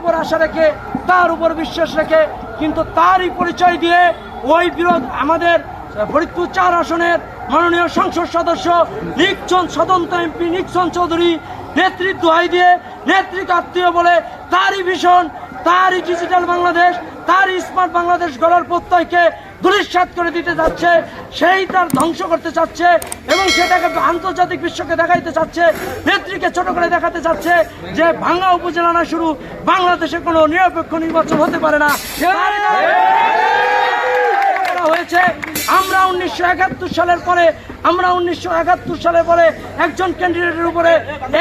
উপর আশা রেখে, তার উপর বিশ্বাস রেখে, কিন্তু তারই পরিচয় দিয়ে ওই বিরোধ আমাদের ফরিদপুর চার আসনের মাননীয় সংসদ সদস্য নিকচন স্বতন্ত্র এমপি নিকচন চৌধুরী নেতৃত্ব হয় দিয়ে নেতৃত্ব আত্মীয় বলে তারই ভীষণ, তারই ডিজিটাল বাংলাদেশ, তারই স্মার্ট বাংলাদেশ গড়ার প্রত্যয়কে দুলিশ্বাত করে দিতে যাচ্ছে সেই তার ধ্বংস করতে চাচ্ছে এবং সেটাকে আন্তর্জাতিক বিশ্বকে দেখাইতে চাচ্ছে নেত্রীকে ছোট করে দেখাতে চাচ্ছে যে ভাঙ্গা উপজেলা না শুরু বাংলাদেশে কোনো নিরপেক্ষ নির্বাচন হতে পারে না। হয়েছে আমরা উনিশশো একাত্তর সালের পরে আমরা উনিশশো একাত্তর সালের পরে একজন ক্যান্ডিডেটের উপরে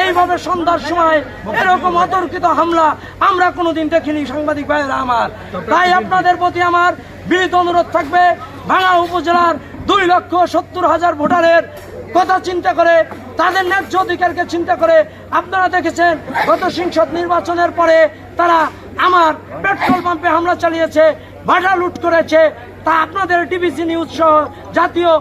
এইভাবে সন্ধ্যার সময় এরকম অতর্কিত হামলা আমরা কোনোদিন দেখিনি সাংবাদিক ভাইয়েরা আমার। তাই আপনাদের প্রতি আমার বিনীত অনুরোধ থাকবে। ভাঙা উপজেলার দুই লক্ষ সত্তর হাজার ভোটারের কথা চিন্তা করে, তাদের ন্যায্য অধিকারকে চিন্তা করে আপনারা দেখেছেন, গত সংসদ নির্বাচনের পরে তারা আমার পেট্রোল পাম্পে হামলা চালিয়েছে ভাটা লুট করেছে। তা আপনাদের টিভিসি নিউজ সহ জাতীয়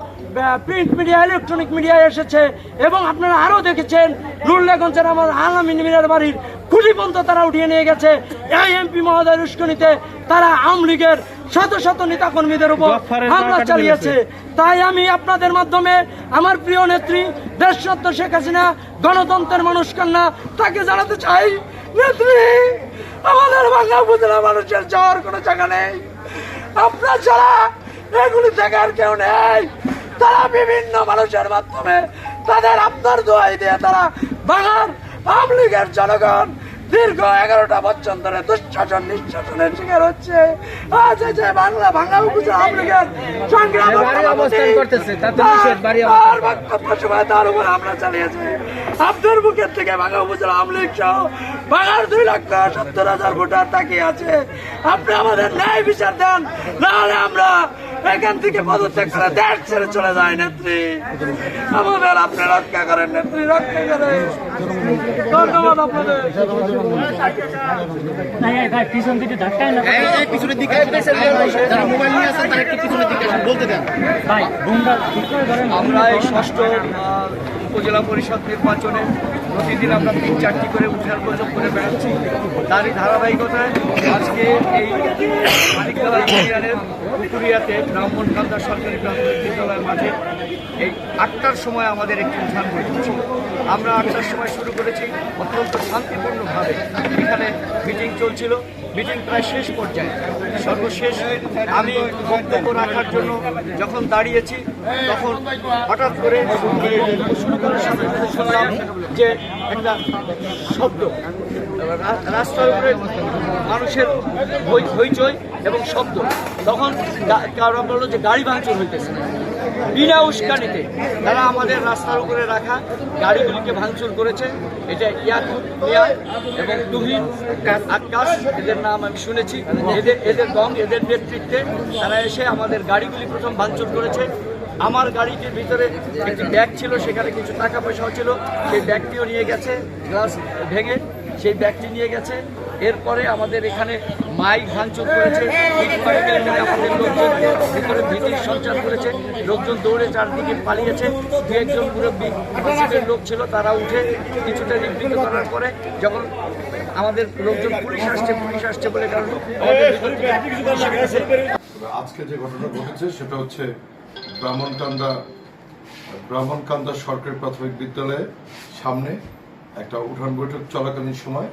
প্রিন্ট মিডিয়া, ইলেকট্রনিক মিডিয়ায় এসেছে এবং আপনারা আরও দেখেছেন নুরুল্লাগঞ্জের আমার আলামিন মিনার বাড়ির কুলি পর্যন্ত তারা উঠিয়ে নিয়ে গেছে। এই এমপি মহোদয় উস্কনিতে তারা আওয়ামী লীগের শত শত নেতাকর্মীদের উপর হামলা চালিয়েছে। তাই আমি আপনাদের মাধ্যমে আমার প্রিয় নেত্রী দেশরত্ন শেখ হাসিনা গণতন্ত্রের মানুষ কন্যা তাকে জানাতে চাই। নেত্রী আমাদের বাংলা উপজেলা মানুষের যাওয়ার কোনো জায়গা নেই। আপনার ছাড়া এগুলি জায়গার কেউ নেই। তারা বিভিন্ন মানুষের মাধ্যমে তাদের আপনার দোয়াই দিয়ে তারা বাংলার আওয়ামী লীগের জনগণ দীর্ঘ এগারোটা বছর ধরে দুঃশাসন নিঃশাসনের শিকার হচ্ছে। আজ যে বাংলা উপজেলা আওয়ামী সংগ্রাম অবস্থান করতেছে। তার উপর আমরা চালিয়েছি। আপনার বুকের থেকে ভাঙা উপজেলা আওয়ামী লীগ সহ বাংলার দুই লক্ষ সত্তর হাজার ভোটার তাকিয়ে আছে। আপনি আমাদের ন্যায় বিচার দেন নাহলে আমরা এখান থেকে পদত্যাগ করে দেশ ছেড়ে চলে যায় নেত্রী। আমাদের আপনি রক্ষা করেন নেত্রী রক্ষা করেন ধন্যবাদ আপনাদের। ভাই পিছন থেকে ধাক্কায় না পিছনের দিকে যারা মোবাইল নিয়ে আছেন তারা একটু পিছনের দিকে বলতে দেন। ভাই করে আমরা এই ষষ্ঠ আহ, উপজেলা পরিষদ নির্বাচনে প্রতিদিন আমরা তিন চারটি করে উঠার প্রযোগ করে বেড়াচ্ছি। তারই ধারাবাহিকতায় আজকে এই পুকুরিয়াতে ব্রাহ্মণ কান্দা সরকারি প্রাথমিক বিদ্যালয়ের মাঠে এই আটটার সময় আমাদের একটি উঠান বসেছি আমরা আটটার সময় শুরু করেছি অত্যন্ত শান্তিপূর্ণভাবে। এখানে মিটিং চলছিল। মিটিং প্রায় শেষ পর্যায়ে। সর্বশেষ আমি বক্তব্য রাখার জন্য যখন দাঁড়িয়েছি, তখন হঠাৎ করে শুরু করার সাথে শুনলাম যে একটা শব্দ রাস্তার উপরে মানুষের হইচই এবং শব্দ। তখন গা- কারও বলল যে গাড়ি ভাঙচুর হইতেছে। বিনা উস্কানিতে তারা আমাদের রাস্তার উপরে রাখা গাড়িগুলিকে ভাঙচুর করেছে। এটা ইয়াকুব মিয়া এবং তুহিন আকাশ এদের নাম আমি শুনেছি। এদের এদের দম, এদের নেতৃত্বে তারা এসে আমাদের গাড়িগুলি প্রথম ভাঙচুর করেছে। আমার গাড়িটির ভিতরে একটি ব্যাগ ছিল, সেখানে কিছু টাকা পয়সাও ছিল। সেই ব্যাগটিও নিয়ে গেছে গ্লাস ভেঙে। সেই ব্যাগটি নিয়ে গেছে। এরপরে আমাদের এখানে মাইক ভাঙচুর করেছে। লোকজনকে ভিতরে সঞ্চার করেছে। লোকজন দৌড়ে চারদিকে পালিয়েছে। দু একজন মুরব্বী লোক ছিল, তারা উঠে কিছুটা নিবৃত করার পরে যখন আমাদের লোকজন পুলিশ আসছে পুলিশ আসছে বলে কারণ আজকে যে ঘটনা ঘটেছে সেটা হচ্ছে ব্রাহ্মণকান্দা ব্রাহ্মণকান্দা সরকারি প্রাথমিক বিদ্যালয়ের সামনে একটা উঠান বৈঠক চলাকালীন সময়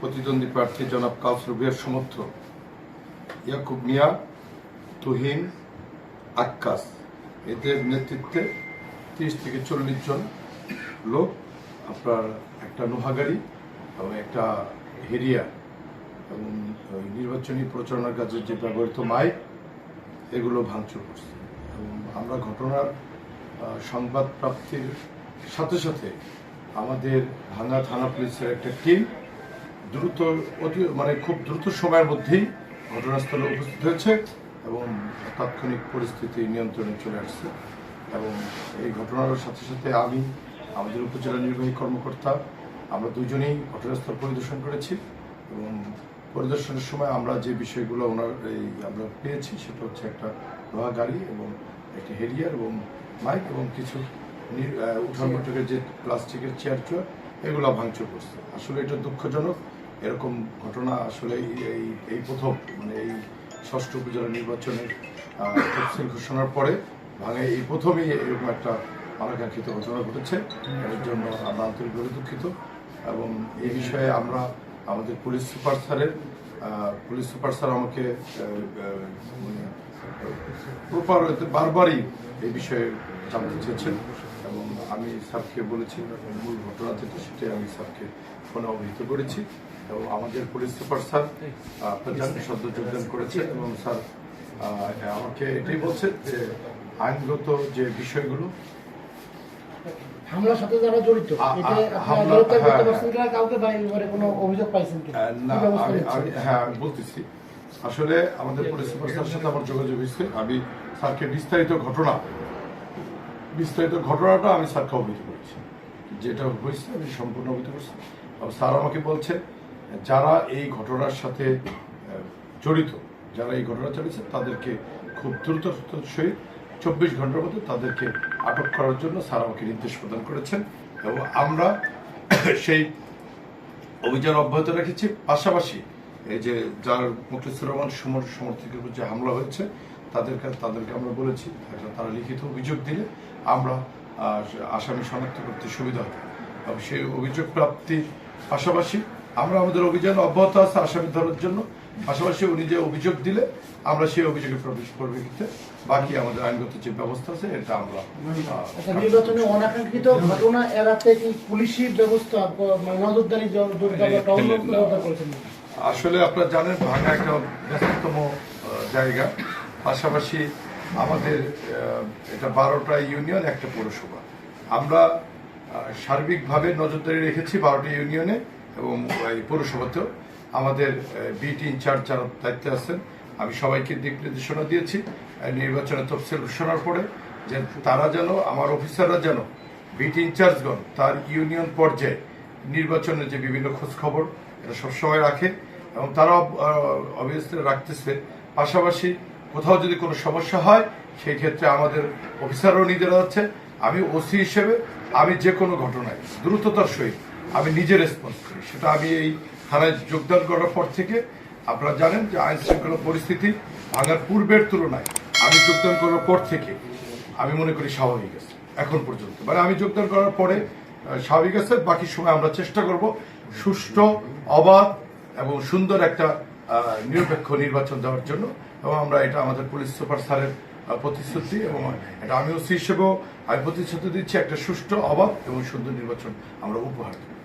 প্রতিদ্বন্দ্বী প্রার্থী জনাব কাউসর বিয়ার সমর্থক ইয়াকুব মিয়া, তুহিন, আক্কাস। এদের নেতৃত্বে তিরিশ থেকে চল্লিশ জন লোক, আপনার একটা নোহাগাড়ি এবং একটা হেরিয়া এবং নির্বাচনী প্রচারণার কাজে যে ব্যবহৃত মাইক, এগুলো ভাঙচুর করছে। এবং আমরা ঘটনার সংবাদ প্রাপ্তির সাথে সাথে আমাদের ভাঙ্গা থানা পুলিশের একটা টিম দ্রুত অতি মানে খুব দ্রুত সময়ের মধ্যেই ঘটনাস্থলে উপস্থিত হয়েছে এবং তাৎক্ষণিক পরিস্থিতি নিয়ন্ত্রণে চলে আসছে। এবং এই ঘটনার সাথে সাথে আমি, আমাদের উপজেলা নির্বাহী কর্মকর্তা, আমরা দুজনেই ঘটনাস্থল পরিদর্শন করেছি এবং পরিদর্শনের সময় আমরা যে বিষয়গুলো ওনার এই আমরা পেয়েছি, সেটা হচ্ছে একটা লোহা গাড়ি এবং একটা হেরিয়ার এবং মাইক এবং কিছু উঠান বৈঠকের যে প্লাস্টিকের চেয়ার চেয়ার এগুলো ভাঙচুর করছে। আসলে এটা দুঃখজনক। এরকম ঘটনা আসলে এই- এই প্রথম মানে এই ষষ্ঠ উপজেলা নির্বাচনের তফসিল ঘোষণার পরে ভাঙে এই প্রথমেই এরকম একটা অনাকাঙ্ক্ষিত ঘটনা ঘটেছে। এর জন্য আমরা আন্তরিকভাবে দুঃখিত। এবং এই বিষয়ে আমরা আমাদের পুলিশ সুপার স্যারের পুলিশ সুপার স্যার আমাকে মানে প্রপার বারবারই এই বিষয়ে জানতে চেয়েছেন। এবং আমি স্যারকে বলেছি মূল ঘটনা থেকে সেটাই আমি স্যারকে ফোনে অবহিত করেছি। এবং আমাদের পুলিশ সুপার স্যার জানেন সদ্য যোগদান করেছেন এবং স্যার আমাকে এটাই বলছে যে আইনগত যে বিষয়গুলো হামলার সাথে যারা জড়িত হ্যাঁ, আমি নিচ্ছেন? হ্যাঁ আমি বলতেছি। আসলে আমাদের পুলিশ সুপার স্যারের সাথে আমার যোগাযোগ হয়েছে। আমি স্যারকে বিস্তারিত ঘটনা বিস্তারিত ঘটনাটা আমি স্যারকে অবহিত করেছি। যেটা হয়েছে, আমি সম্পূর্ণ অবহিত করছি। স্যার আমাকে বলছে যারা এই ঘটনার সাথে জড়িত, যারা এই ঘটনা চালিয়েছে, তাদেরকে খুব দ্রুত সহিত চব্বিশ ঘণ্টার মধ্যে তাদেরকে আটক করার জন্য স্যার আমাকে নির্দেশ প্রদান করেছেন এবং আমরা সেই অভিযান অব্যাহত রেখেছি। পাশাপাশি এই যে যার মুখলিসুর রহমান সমর, সমর্থকের উপর যে হামলা হয়েছে তাদেরকে তাদেরকে আমরা বলেছি একটা তারা লিখিত অভিযোগ দিলে আমরা আসামি শনাক্ত করতে সুবিধা হবে। এবং সেই অভিযোগ প্রাপ্তির পাশাপাশি আমরা আমাদের অভিযান অব্যাহত আছে আসামি ধরার জন্য। পাশাপাশি উনি যে অভিযোগ দিলে আমরা সেই অভিযোগের প্রবেশ পরিপ্রেক্ষিতে বাকি আমাদের আইনগত যে ব্যবস্থা আছে এটা আমরা আচ্ছা নির্বাচনে অনাকাঙ্ক্ষিত ঘটনা এড়াতে কি পুলিশি ব্যবস্থা নজরদারি আসলে আপনারা জানেন ভাঙা একটা ব্যস্ততম জায়গা। পাশাপাশি আমাদের এটা বারোটা ইউনিয়ন, একটা পৌরসভা। আমরা সার্বিকভাবে নজরদারি রেখেছি বারোটা ইউনিয়নে এবং এই পৌরসভাতেও। আমাদের বিটি ইনচার্জ যারা দায়িত্বে আছেন, আমি সবাইকে দিক নির্দেশনা দিয়েছি নির্বাচনের তফসিল ঘোষণার পরে, যে তারা যেন, আমার অফিসাররা যেন বিটি ইনচার্জগণ তার ইউনিয়ন পর্যায়ে নির্বাচনের যে বিভিন্ন খোঁজখবর, এটা সবসময় রাখে এবং তারা অবভিয়াসলি রাখতেছে। পাশাপাশি কোথাও যদি কোনো সমস্যা হয়, সেই ক্ষেত্রে আমাদের অফিসারও নিজেরা যাচ্ছে আমি ওসি হিসেবে আমি যে কোনো ঘটনায় দ্রুততার সহিত আমি নিজে রেসপন্স করি। সেটা আমি এই থানায় যোগদান করার পর থেকে আপনারা জানেন যে আইন শৃঙ্খলা পরিস্থিতি ভাঙার পূর্বের তুলনায় আমি যোগদান করার পর থেকে আমি মনে করি স্বাভাবিক আছে, এখন পর্যন্ত। মানে আমি যোগদান করার পরে স্বাভাবিক আছে, বাকি সময় আমরা চেষ্টা করব সুষ্ঠু, অবাধ এবং সুন্দর একটা নিরপেক্ষ নির্বাচন দেওয়ার জন্য এবং আমরা এটা আমাদের পুলিশ সুপার স্যারের প্রতিশ্রুতি এবং এটা আমি ওসি হিসেবেও আমি প্রতিশ্রুতি দিচ্ছি একটা সুষ্ঠু, অবাধ এবং সুন্দর নির্বাচন আমরা উপহার দেব।